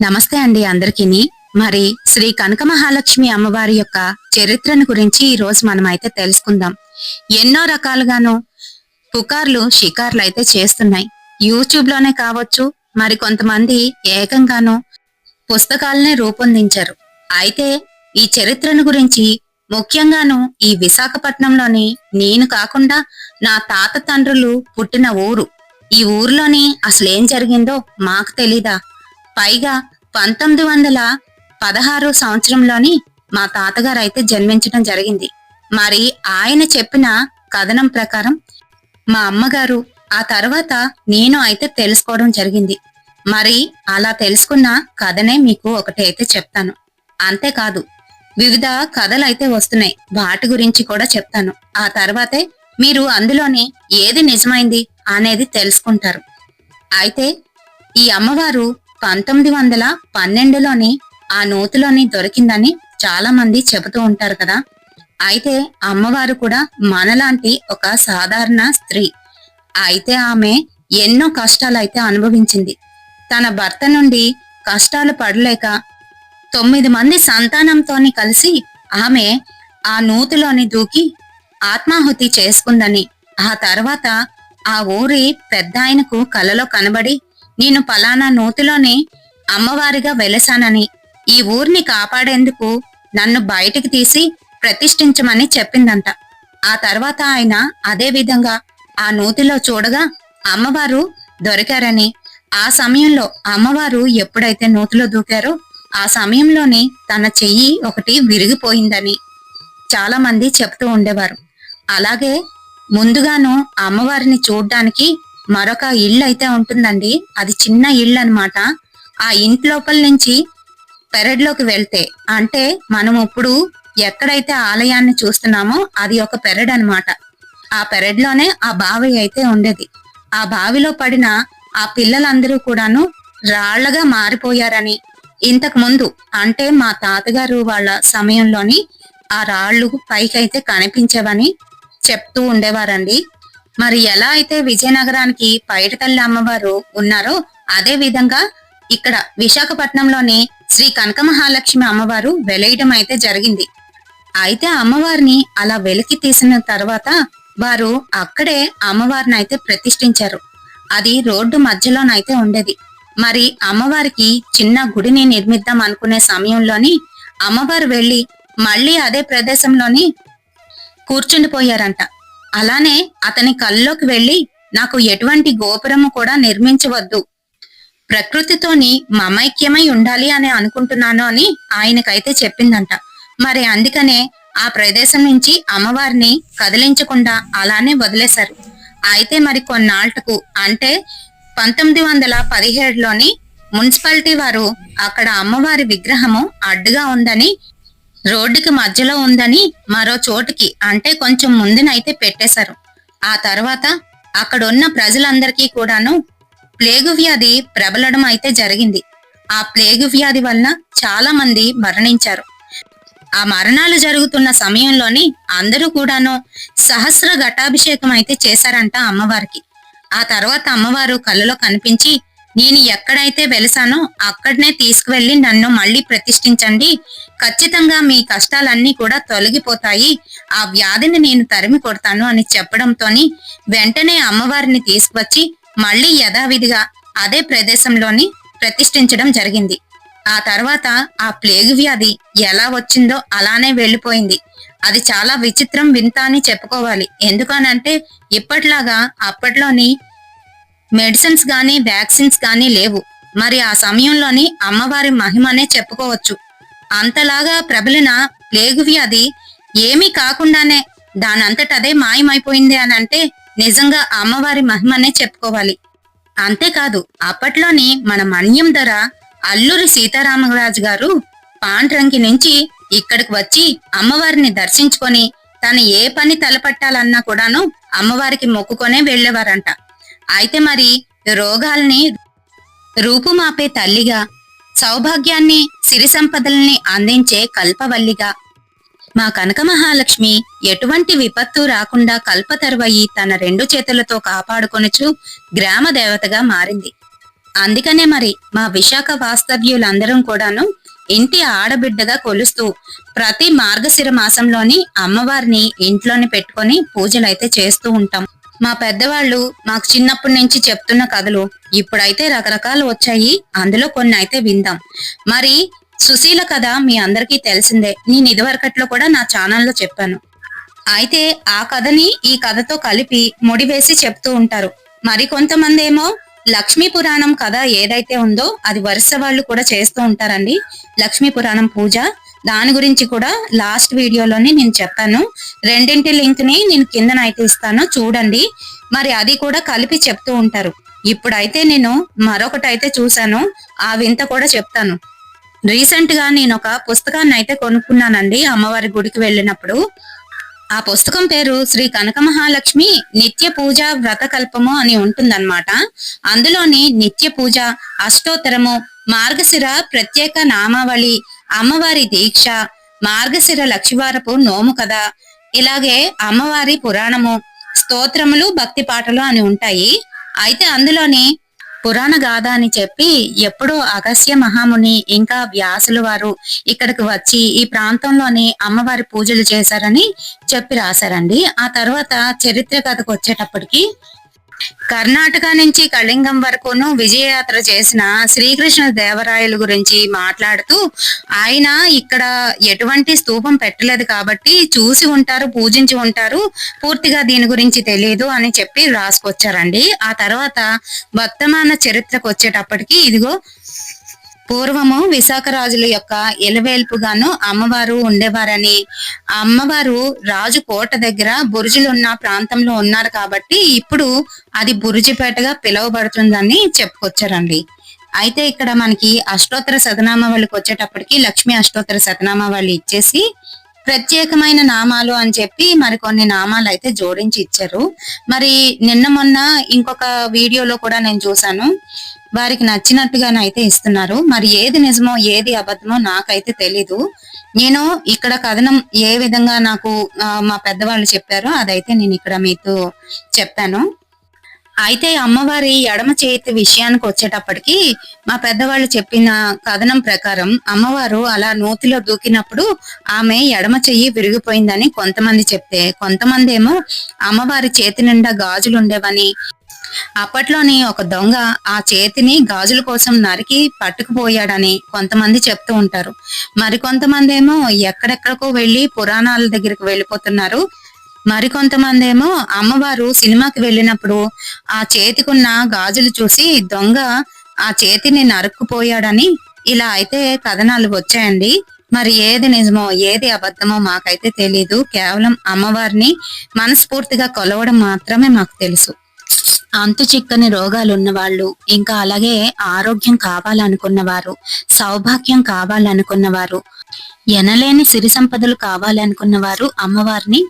నమస్తే అండి అందరికీ మరి శ్రీ కనక మహాలక్ష్మి అమ్మవారి యొక్క చరిత్రను గురించి ఈ రోజు మనం అయితే తెలుసుకుందాం. ఎన్నో రకాలుగాను పుకార్లు షికార్లు అయితే చేస్తున్నాయి. యూట్యూబ్లోనే కావచ్చు మరి కొంతమంది ఏకంగాను పుస్తకాలనే రూపొందించారు. అయితే ఈ చరిత్రను గురించి ముఖ్యంగాను ఈ విశాఖపట్నంలోని నేను కాకుండా నా తాత తండ్రులు పుట్టిన ఊరు. ఈ ఊర్లోని అసలేం జరిగిందో మాకు తెలీదా? పైగా పంతొమ్మిది వందల పదహారో సంవత్సరంలోని మా తాతగారు అయితే జన్మించడం జరిగింది. మరి ఆయన చెప్పిన కథనం ప్రకారం మా అమ్మగారు ఆ తర్వాత నేను అయితే తెలుసుకోవడం జరిగింది. మరి అలా తెలుసుకున్న కథనే మీకు ఒకటి అయితే చెప్తాను. అంతేకాదు వివిధ కథలు అయితే వస్తున్నాయి. వాటి గురించి కూడా చెప్తాను. ఆ తర్వాతే మీరు అందులోని ఏది నిజమైంది అనేది తెలుసుకుంటారు. అయితే ఈ అమ్మవారు పంతొమ్మిది వందల పన్నెండులోని ఆ నూతిలోని దొరికిందని చాలా మంది చెబుతూ ఉంటారు కదా. అయితే అమ్మవారు కూడా మనలాంటి ఒక సాధారణ స్త్రీ. అయితే ఆమె ఎన్నో కష్టాలు అయితే అనుభవించింది. తన భర్త నుండి కష్టాలు పడలేక తొమ్మిది మంది సంతానంతోని కలిసి ఆమె ఆ నూతిలోని దూకి ఆత్మాహుతి చేసుకుందని ఆ తర్వాత ఆ ఊరి పెద్ద ఆయనకు కలలో కనబడి నేను పలానా నూతిలోని అమ్మవారిగా వెలసానని ఈ ఊరిని కాపాడేందుకు నన్ను బయటికి తీసి ప్రతిష్ఠించమని చెప్పిందంట. ఆ తర్వాత ఆయన అదే విధంగా ఆ నూతిలో చూడగా అమ్మవారు దొరికారని ఆ సమయంలో అమ్మవారు ఎప్పుడైతే నూతిలో దూకారో ఆ సమయంలోనే తన చెయ్యి ఒకటి విరిగిపోయిందని చాలా మంది చెప్తూ ఉండేవారు. అలాగే ముందుగాను అమ్మవారిని చూడ్డానికి మరొక ఇల్లు అయితే ఉంటుందండి. అది చిన్న ఇల్లు అనమాట ఆ ఇంటి లోపల నుంచి పెరడ్లోకి వెళ్తే అంటే మనం ఇప్పుడు ఎక్కడైతే ఆలయాన్ని చూస్తున్నామో అది ఒక పెరడ్ అన్నమాట. ఆ పెరడ్లోనే ఆ బావి అయితే ఉండేది. ఆ బావిలో పడిన ఆ పిల్లలందరూ కూడాను రాళ్ళగా మారిపోయారని ఇంతకు ముందు అంటే మా తాతగారు వాళ్ళ సమయంలోని ఆ రాళ్ళు పైకైతే కనిపించేవని చెప్తూ ఉండేవారండి. మరి ఎలా అయితే విజయనగరానికి పైడితల్లి అమ్మవారు ఉన్నారో అదే విధంగా ఇక్కడ విశాఖపట్నంలోని శ్రీ కనక మహాలక్ష్మి అమ్మవారు వెలయడం అయితే జరిగింది. అయితే అమ్మవారిని అలా వెలికి తీసిన తర్వాత వారు అక్కడే అమ్మవారిని అయితే ప్రతిష్ఠించారు. అది రోడ్డు మధ్యలోనైతే ఉండేది. మరి అమ్మవారికి చిన్న గుడిని నిర్మిద్దాం అనుకునే సమయంలోని అమ్మవారు వెళ్ళి మళ్ళీ అదే ప్రదేశంలోని కూర్చుండిపోయారంట. అలానే అతని కల్లోకి వెళ్ళి నాకు ఎటువంటి గోపురము కూడా నిర్మించవద్దు. ప్రకృతితోని మమైక్యమై ఉండాలి అని అనుకుంటున్నాను అని ఆయనకైతే చెప్పిందంట. మరి అందుకనే ఆ ప్రదేశం నుంచి అమ్మవారిని కదిలించకుండా అలానే వదిలేశారు. అయితే మరి కొన్నాళ్ళకు అంటే పంతొమ్మిది వందల పదిహేడులోని మున్సిపాలిటీ వారు అక్కడ అమ్మవారి విగ్రహము అడ్డుగా ఉందని రోడ్డుకి మధ్యలో ఉందని మరో చోటుకి అంటే కొంచెం ముందునైతే పెట్టేశారు. ఆ తర్వాత అక్కడున్న ప్రజలందరికీ కూడాను ప్లేగు వ్యాధి ప్రబలడం అయితే జరిగింది. ఆ ప్లేగు వ్యాధి వలన చాలా మంది మరణించారు. ఆ మరణాలు జరుగుతున్న సమయంలోని అందరూ కూడాను సహస్ర ఘటాభిషేకం అయితే చేశారంట అమ్మవారికి. ఆ తర్వాత అమ్మవారు కళ్ళలో కనిపించి నేను ఎక్కడైతే వెలిసానో అక్కడనే తీసుకువెళ్ళి నన్ను మళ్ళీ ప్రతిష్ఠించండి. ఖచ్చితంగా మీ కష్టాలన్నీ కూడా తొలగిపోతాయి. ఆ వ్యాధిని నేను తరిమి కొడతాను అని చెప్పడంతోని వెంటనే అమ్మవారిని తీసుకువచ్చి మళ్ళీ యథావిధిగా అదే ప్రదేశంలోని ప్రతిష్ఠించడం జరిగింది. ఆ తర్వాత ఆ ప్లేగు వ్యాధి ఎలా వచ్చిందో అలానే వెళ్ళిపోయింది. అది చాలా విచిత్రం వింత అని చెప్పుకోవాలి. ఎందుకనంటే ఇప్పట్లాగా అప్పట్లోని మెడిసిన్స్ గాని వ్యాక్సిన్స్ గాని లేవు. మరి ఆ సమయంలోని అమ్మవారి మహిమనే చెప్పుకోవచ్చు. అంతలాగా ప్రబలిన ప్లేగు వ్యాధి ఏమీ కాకుండానే దానంతటదే మాయమైపోయింది అని అంటే నిజంగా అమ్మవారి మహిమనే చెప్పుకోవాలి. అంతేకాదు అప్పట్లోని మన మణ్యం ధర అల్లూరి సీతారామరాజు గారు పాండ్రంకి నుంచి ఇక్కడికి వచ్చి అమ్మవారిని దర్శించుకొని తను ఏ పని తలపట్టాలన్నా కూడాను అమ్మవారికి మొక్కుకొనే వెళ్ళేవారంట. అయితే మరి రోగాల్ని రూపుమాపే తల్లిగా సౌభాగ్యాన్ని సిరి సంపదల్ని అందించే కల్పవల్లిగా. మా కనక మహాలక్ష్మి ఎటువంటి విపత్తు రాకుండా కల్పతరువయి తన రెండు చేతులతో కాపాడుకొనుచు గ్రామ దేవతగా మారింది. అందుకనే మరి మా విశాఖ వాస్తవ్యులందరం కూడాను ఇంటి ఆడబిడ్డగా కొలుస్తూ ప్రతి మార్గశిర మాసంలోని అమ్మవారిని ఇంట్లోనే పెట్టుకొని పూజలు అయితే చేస్తూ ఉంటాం. మా పెద్దవాళ్ళు మాకు చిన్నప్పటి నుంచి చెప్తున్న కథలు ఇప్పుడైతే రకరకాలు వచ్చాయి. అందులో కొన్ని అయితే విందాం. మరి సుశీల కథ మీ అందరికీ తెలిసిందే. నేను ఇదివరకట్లో కూడా నా ఛానల్లో చెప్పాను. అయితే ఆ కథని ఈ కథతో కలిపి ముడివేసి చెప్తూ ఉంటారు. మరి కొంతమంది ఏమో లక్ష్మీ పురాణం కథ ఏదైతే ఉందో అది వరుస వాళ్ళు కూడా చేస్తూ ఉంటారండి. లక్ష్మీ పురాణం పూజ దాని గురించి కూడా లాస్ట్ వీడియోలోనే నేను చెప్పాను. రెండింటి లింక్ని నేను కిందన అయితే ఇస్తాను. చూడండి. మరి అది కూడా కలిపి చెప్తూ ఉంటారు. ఇప్పుడైతే నేను మరొకటి అయితే చూశాను. ఆ వింత కూడా చెప్తాను. రీసెంట్గా నేను ఒక పుస్తకాన్ని అయితే కొనుక్కున్నానండి అమ్మవారి గుడికి వెళ్ళినప్పుడు. ఆ పుస్తకం పేరు శ్రీ కనక మహాలక్ష్మి నిత్య పూజ వ్రతకల్పము అని ఉంటుందన్నమాట. అందులోని నిత్య పూజ అష్టోత్తరము మార్గశిర ప్రత్యేక నామావళి అమ్మవారి దీక్ష మార్గశిర లక్షివారపు నోము కథ. ఇలాగే అమ్మవారి పురాణము స్తోత్రములు భక్తి పాటలు అని ఉంటాయి. అయితే అందులోని పురాణ గాథ అని చెప్పి ఎప్పుడో అగస్య మహాముని ఇంకా వ్యాసులు వారు ఇక్కడికి వచ్చి ఈ ప్రాంతంలోని అమ్మవారి పూజలు చేశారని చెప్పి రాశారండి. ఆ తర్వాత చరిత్ర కథకు వచ్చేటప్పటికి కర్ణాటక నుంచి కళింగం వరకును విజయయాత్ర చేసిన శ్రీకృష్ణ దేవరాయల గురించి మాట్లాడుతూ ఆయన ఇక్కడ ఎటువంటి స్తూపం పెట్టలేదు కాబట్టి చూసి ఉంటారు పూజించి ఉంటారు పూర్తిగా దీని గురించి తెలియదు అని చెప్పి రాసుకొచ్చారండి. ఆ తర్వాత వర్తమాన చరిత్రకు వచ్చేటప్పటికి ఇదిగో పూర్వము విశాఖ రాజుల యొక్క ఎలవేల్పుగాను అమ్మవారు ఉండేవారని. అమ్మవారు రాజు కోట దగ్గర బురుజులున్న ప్రాంతంలో ఉన్నారు కాబట్టి ఇప్పుడు అది బురుజిపేటగా పిలువబడుతుందని చెప్పుకొచ్చారండి. అయితే ఇక్కడ మనకి అష్టోత్తర శతనామావళికి వచ్చేటప్పటికి లక్ష్మి అష్టోత్తర శతనామావళి ఇచ్చేసి ప్రత్యేకమైన నామాలు అని చెప్పి మరికొన్ని నామాలు అయితే జోడించి ఇచ్చారు. మరి నిన్న మొన్న ఇంకొక వీడియోలో కూడా నేను చూశాను. వారికి నచ్చినట్టుగానైతే ఇస్తున్నారు. మరి ఏది నిజమో ఏది అబద్ధమో నాకైతే తెలీదు. నేను ఇక్కడ కథనం ఏ విధంగా నాకు మా పెద్దవాళ్ళు చెప్పారో అదైతే నేను ఇక్కడ మీతో చెప్పాను అయితే అమ్మవారి ఎడమ చేతి విషయానికి వచ్చేటప్పటికి మా పెద్దవాళ్ళు చెప్పిన కథనం ప్రకారం అమ్మవారు అలా నూతిలో దూకినప్పుడు ఆమె ఎడమ చెయ్యి విరిగిపోయిందని కొంతమంది చెప్తే కొంతమంది ఏమో అమ్మవారి చేతి నిండా గాజులు ఉండేవని. అప్పట్లోని ఒక దొంగ ఆ చేతిని గాజుల కోసం నరికి పట్టుకుపోయాడని కొంతమంది చెప్తూ ఉంటారు. మరి కొంతమంది ఏమో ఎక్కడెక్కడికో వెళ్ళి పురాణాల దగ్గరికి వెళ్ళిపోతున్నారు. మరికొంతమంది ఏమో అమ్మవారు సినిమాకి వెళ్ళినప్పుడు ఆ చేతికున్న గాజులు చూసి దొంగ ఆ చేతిని నరుక్కుపోయాడని ఇలా అయితే కథనాలు వచ్చాయండి. మరి ఏది నిజమో ఏది అబద్ధమో మాకైతే తెలీదు. కేవలం అమ్మవారిని మనస్ఫూర్తిగా కొలవడం మాత్రమే మాకు తెలుసు. అంతు చిక్కని రోగాలు వాళ్ళు ఇంకా అలాగే ఆరోగ్యం కావాలనుకున్న వారు సౌభాగ్యం కావాలనుకున్న వారు ఎనలేని సిరి సంపదలు కావాలనుకున్న వారు అమ్మవారిని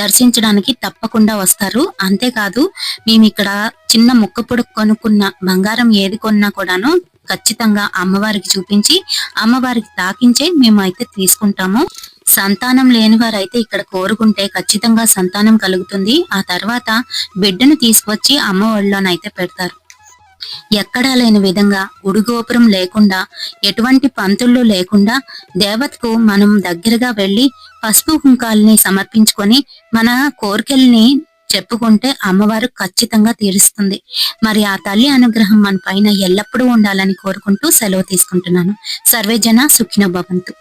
దర్శించడానికి తప్పకుండా వస్తారు. అంతేకాదు మేము ఇక్కడ చిన్న ముక్క పొడుకు కొనుక్కున్న బంగారం ఏది కొన్నా కూడాను ఖచ్చితంగా అమ్మవారికి చూపించి అమ్మవారికి తాకించే మేము అయితే తీసుకుంటాము. సంతానం లేని వారైతే ఇక్కడ కోరుకుంటే ఖచ్చితంగా సంతానం కలుగుతుంది. ఆ తర్వాత బిడ్డను తీసుకొచ్చి అమ్మ ఒళ్ళోనైతే పెడతారు. ఎక్కడా లేని విధంగా ఉడుగోపురం లేకుండా ఎటువంటి పంతుళ్ళు లేకుండా దేవతకు మనం దగ్గరగా వెళ్ళి పసుపు కుంకాలని సమర్పించుకొని మన కోరికల్ని చెప్పుకుంటే అమ్మవారు ఖచ్చితంగా తీరుస్తుంది. మరి ఆ తల్లి అనుగ్రహం మన పైన ఎల్లప్పుడూ ఉండాలని కోరుకుంటూ సెలవు తీసుకుంటున్నాను. సర్వేజన సుఖిన భవంతు.